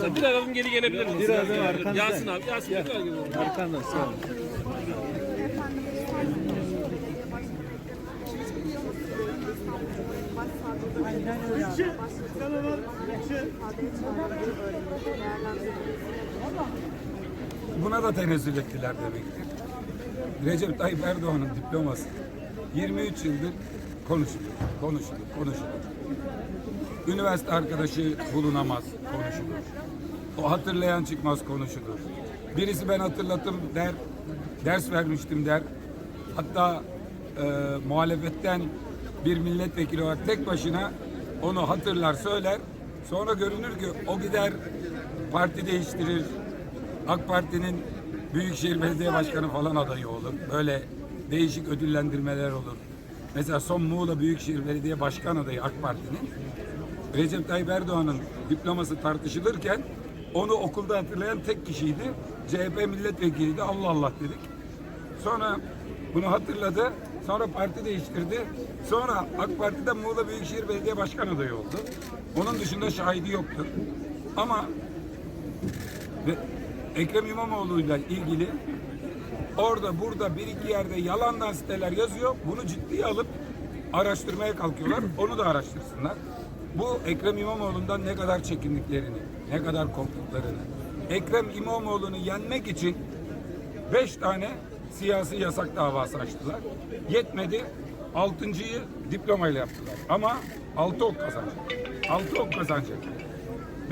Bir adım geri gelebilir misiniz? Bir adım arkanızda. Yasin abi, Yasin gelebilir. Arkanda sağ ol. Buna da tenezzül ettiler demektir. Recep Tayyip Erdoğan'ın diploması 23 yıldır konuşuluyor, konuşulur, konuşulur. Üniversite arkadaşı bulunamaz, konuşulur. O hatırlayan çıkmaz, konuşulur. Birisi ben hatırlatım der, ders vermiştim der. Hatta e, muhalefetten bir milletvekili olarak tek başına onu hatırlar, söyler. Sonra görünür ki o gider parti değiştirir, AK Parti'nin Büyükşehir Belediye Başkanı falan adayı olur. Böyle değişik ödüllendirmeler olur. Mesela son Muğla Büyükşehir Belediye Başkan adayı AK Parti'nin Recep Tayyip Erdoğan'ın diploması tartışılırken onu okulda hatırlayan tek kişiydi. CHP milletvekiliydi. Allah Allah dedik. Sonra bunu hatırladı. Sonra parti değiştirdi. Sonra AK Parti'den Muğla Büyükşehir Belediye Başkan adayı oldu. Onun dışında şahidi yoktur. Ama Ekrem İmamoğlu'yla ilgili orada burada bir iki yerde yalandan siteler yazıyor. Bunu ciddiye alıp araştırmaya kalkıyorlar. Onu da araştırsınlar. Bu Ekrem İmamoğlu'ndan ne kadar çekindiklerini, ne kadar korktuklarını. Ekrem İmamoğlu'nu yenmek için beş tane siyasi yasak davası açtılar. Yetmedi. Altıncıyı diplomayla yaptılar. Ama altı ok kazanacak. Altı ok kazanacak.